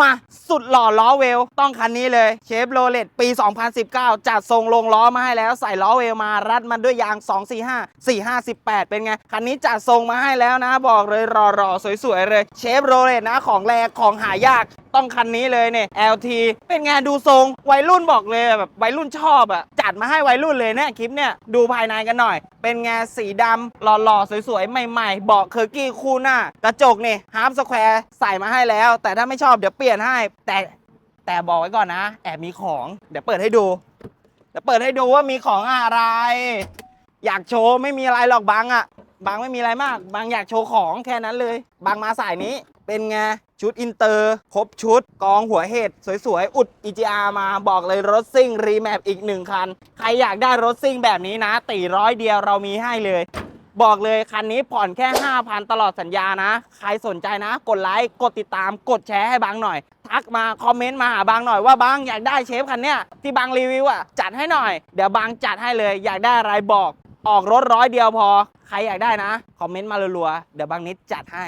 มาสุดหล่อล้อเวล ต้องคันนี้เลยเชฟโรเลตปี 2019 จัดทรงลงล้อมาให้แล้วใส่ล้อเวลมารัดมันด้วยยาง 245 458 เป็นไง คันนี้จัดทรงมาให้แล้วนะ บอกเลยรอๆ สวยๆ เลยเชฟโรเลตนะของแรงของหายากต้องคันนี้เลยเนี่ย LT เป็นไงดูทรงวัยรุ่นบอกเลยแบบวัยรุ่นชอบอะจัดมาให้วัยรุ่นเลยเนี่ยคลิปเนี่ยดูภายในกันหน่อย เป็นไงสีดำหล่อๆ สวยๆ ใหม่ๆ เบาะเคอร์กี้คู่หน้ากระจกนี่ฮาร์ปสแควร์ใส่มาให้แล้ว แต่ถ้าไม่ชอบเดี๋ยวเปลี่ยนให้ แต่แต่บอกไว้ก่อนนะ แอบมีของเดี๋ยวเปิดให้ดูเดี๋ยวเปิดให้ดูว่ามีของอะไร อยากโชว์ไม่มีอะไรหรอกบางอะบางไม่มีอะไรมาก บางอยากโชว์ของแค่นั้นเลย บางมาสายนี้เป็นไง ชุดอินเตอร์ ครบชุด กองหัวเห็ด สวยๆ อุด EGR มาบอกเลยรถซิ่ง รีแมปอีกหนึ่งคัน ใครอยากได้รถซิ่งแบบนี้นะตีร้อยเดียวเรามีให้เลย บอกเลยคันนี้ผ่อนแค่ 5,000 ตลอดสัญญานะ ใครสนใจนะ กดไลค์กดติดตามกดแชร์ให้บางหน่อย ทักมา คอมเมนต์มาหาบางหน่อยว่าบางอยากได้เชฟคันเนี้ยที่บางรีวิวอะจัดให้หน่อยเดี๋ยวบางจัดให้เลยอยากได้อะไรบอก ออกรถร้อยเดียวพอ ใครอยากได้นะคอมเมนต์มารัวๆเดี๋ยวบางนิดจัดให้